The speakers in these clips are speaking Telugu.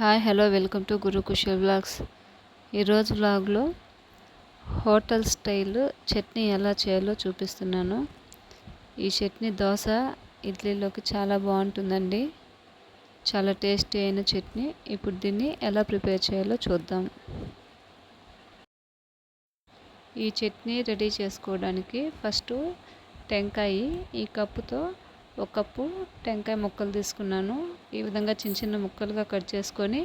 Hi hello welcome to Guru Kushal blogs ఈరోజు బ్లాగ్లో హోటల్ స్టైల్ చట్నీ ఎలా చేయాలో చూపిస్తున్నాను. ఈ చట్నీ దోశ ఇడ్లీలోకి చాలా బాగుంటుందండి. చాలా టేస్టీ అయిన చట్నీ. ఇప్పుడు దీన్ని ఎలా ప్రిపేర్ చేయాలో చూద్దాం. ఈ చట్నీ రెడీ చేసుకోవడానికి ఫస్ట్ టెంకాయ ఈ కప్పుతో ఒక కప్పు టెంకాయ ముక్కలు తీసుకున్నాను. ఈ విధంగా చిన్న చిన్న ముక్కలుగా కట్ చేసుకొని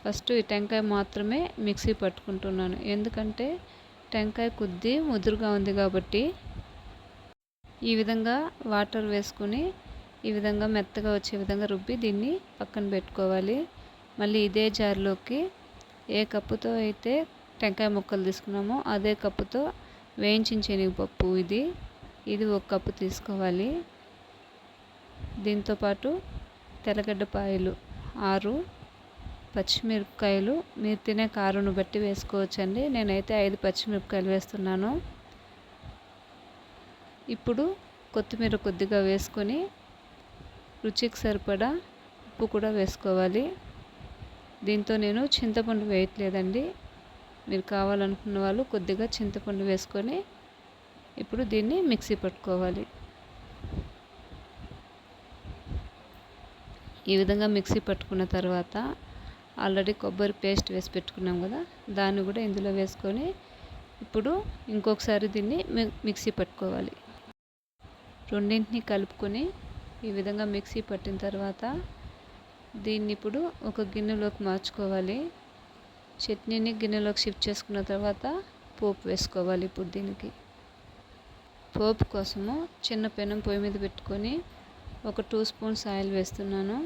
ఫస్ట్ ఈ టెంకాయ మాత్రమే మిక్సీ పట్టుకుంటున్నాను. ఎందుకంటే టెంకాయ కొద్ది ముదురుగా ఉంది కాబట్టి ఈ విధంగా వాటర్ వేసుకుని ఈ విధంగా మెత్తగా వచ్చే విధంగా రుబ్బి దీన్ని పక్కన పెట్టుకోవాలి. మళ్ళీ ఇదే జార్లోకి ఏ కప్పుతో అయితే టెంకాయ ముక్కలు తీసుకున్నామో అదే కప్పుతో వేయించిన శనగపప్పు ఇది. ఇది ఒక కప్పు తీసుకోవాలి. దీంతోపాటు తెల్లగడ్డపాయలు ఆరు పచ్చిమిరపకాయలు. మీరు తినే కారును బట్టి వేసుకోవచ్చండి. నేనైతే ఐదు పచ్చిమిరపకాయలు వేస్తున్నాను. ఇప్పుడు కొత్తిమీర కొద్దిగా వేసుకొని రుచికి సరిపడా ఉప్పు కూడా వేసుకోవాలి. దీంతో నేను చింతపండు వేయట్లేదండి. మీరు కావాలనుకున్న వాళ్ళు కొద్దిగా చింతపండు వేసుకొని ఇప్పుడు దీన్ని మిక్సీ పట్టుకోవాలి. ఈ విధంగా మిక్సీ పట్టుకున్న తర్వాత ఆల్రెడీ కొబ్బరి పేస్ట్ వేసి పెట్టుకున్నాం కదా దాన్ని కూడా ఇందులో వేసుకొని ఇప్పుడు ఇంకొకసారి దీన్ని మిక్సీ పట్టుకోవాలి. రెండింటిని కలుపుకొని ఈ విధంగా మిక్సీ పట్టిన తర్వాత దీన్ని ఇప్పుడు ఒక గిన్నెలోకి మార్చుకోవాలి. చట్నీని గిన్నెలోకి షిఫ్ట్ చేసుకున్న తర్వాత పోపు వేసుకోవాలి ఇప్పుడు దీనికి. పోపు కోసము చిన్న పెనం పొయ్యి మీద పెట్టుకొని ఒక టూ స్పూన్స్ ఆయిల్ వేస్తున్నాను.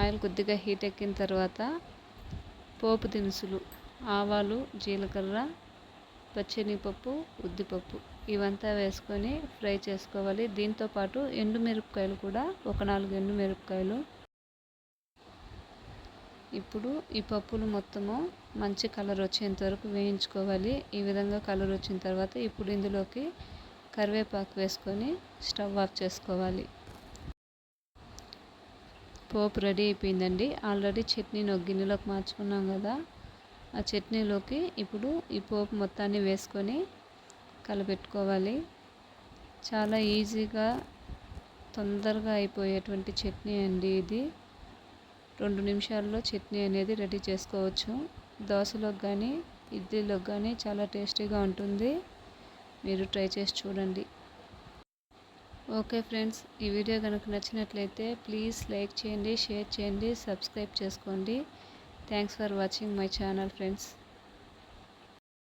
ఆయిల్ కొద్దిగా హీట్ ఎక్కిన తర్వాత పోపు దినుసులు ఆవాలు జీలకర్ర పచ్చనిపప్పు ఉద్దిపప్పు ఇవంతా వేసుకొని ఫ్రై చేసుకోవాలి. దీంతోపాటు ఎండుమిరపకాయలు కూడా ఒక నాలుగు ఎండుమిరపకాయలు ఇప్పుడు ఈ పప్పులు మొత్తము మంచి కలర్ వచ్చేంత వరకు వేయించుకోవాలి. ఈ విధంగా కలర్ వచ్చిన తర్వాత ఇప్పుడు ఇందులోకి కరివేపాకు వేసుకొని స్టవ్ ఆఫ్ చేసుకోవాలి. పోపు రెడీ అయిపోయిందండి. ఆల్రెడీ చట్నీని ఒక గిన్నెలోకి మార్చుకున్నాం కదా. ఆ చట్నీలోకి ఇప్పుడు ఈ పోపు మొత్తాన్ని వేసుకొని కలపెట్టుకోవాలి. చాలా ఈజీగా తొందరగా అయిపోయేటువంటి చట్నీ అండి ఇది. రెండు నిమిషాల్లో చట్నీ అనేది రెడీ చేసుకోవచ్చు. దోశలోకి కానీ ఇడ్లీలోకి కానీ చాలా టేస్టీగా ఉంటుంది. మీరు ట్రై చేసి చూడండి. ఓకే ఫ్రెండ్స్ ఈ వీడియో కనుక నచ్చినట్లయితే ప్లీజ్ లైక్ చేయండి షేర్ చేయండి సబ్స్క్రైబ్ చేసుకోండి. Thanks for watching my channel friends.